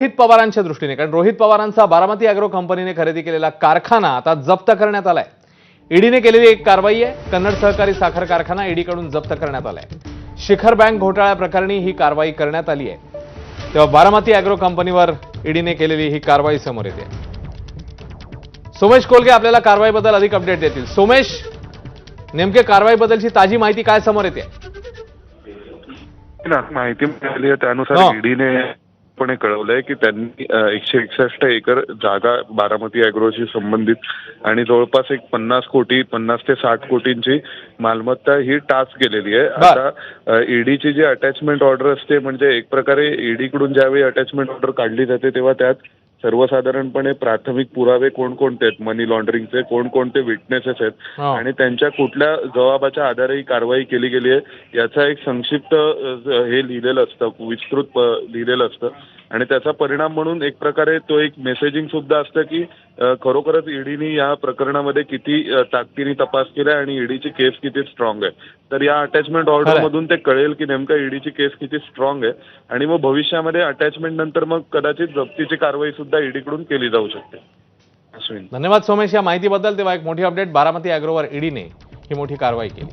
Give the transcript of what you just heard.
रोहित पवारांच्या दृष्टीने कारण रोहित पवारांचा बारामती अॅग्रो कंपनीने खरेदी केलेला कारखाना आता जप्त करण्यात आलाय. ईडीने केलेली एक कारवाई आहे. कन्नड सहकारी साखर कारखाना ईडीकडून जप्त करण्यात आलाय. शिखर बँक घोटाळ्या प्रकरणी ही कारवाई करण्यात आली आहे. तेव्हा बारामती अॅग्रो कंपनीवर ईडीने केलेली ही कारवाई समोर येते. सोमेश कोलगे आपल्याला कारवाईबद्दल अधिक अपडेट देतील. सोमेश नेमके कारवाईबद्दलची ताजी माहिती काय समोर येते? माहिती मिळाली. त्यानुसार ईडीने पण हे कळवलंय की त्यांनी एकशे एकसष्ट एकर जागा बारामती अॅग्रोशी संबंधित आणि जवळपास एक पन्नास कोटी पन्नास ते साठ कोटींची मालमत्ता ही टाच केलेली आहे. आता ईडीची जी अटॅचमेंट ऑर्डर असते म्हणजे एक प्रकारे ईडीकडून ज्यावेळी अटॅचमेंट ऑर्डर काढली जाते तेव्हा त्यात सर्वसाधारणपणे प्राथमिक पुरावे कोणकोणते आहेत? मनी लॉन्ड्रिंगचे कोणकोणते विटनेसेस आहेत? हो. आणि त्यांच्या कुठल्या जबाबाच्या आधारे ही कारवाई केली गेली आहे? याचा एक संक्षिप्त हे लिहिलेलं असतं विस्तृत लिहिलेलं असतं. आणि त्याचा परिणाम म्हणून एक प्रकारे तो एक मेसेजिंग सुद्धा असतं की खरोखरच ईडीनी या प्रकरणामध्ये किती ताकदीने तपास केलाय आणि ईडीची केस किती स्ट्रॉंग आहे. तर या अटॅचमेंट ऑर्डर मधून ते कळेल की नेमका ईडीची केस किती स्ट्रॉंग आहे. आणि मग भविष्यामध्ये अटॅचमेंट नंतर मग कदाचित जप्तीची कारवाई सुद्धा ईडीकडून केली जाऊ शकते. अश्विन. धन्यवाद सोमेश. या माहितीबद्दल तेव्हा एक मोठी अपडेट बारामती अॅग्रोवर ईडीने ही मोठी कारवाई केली.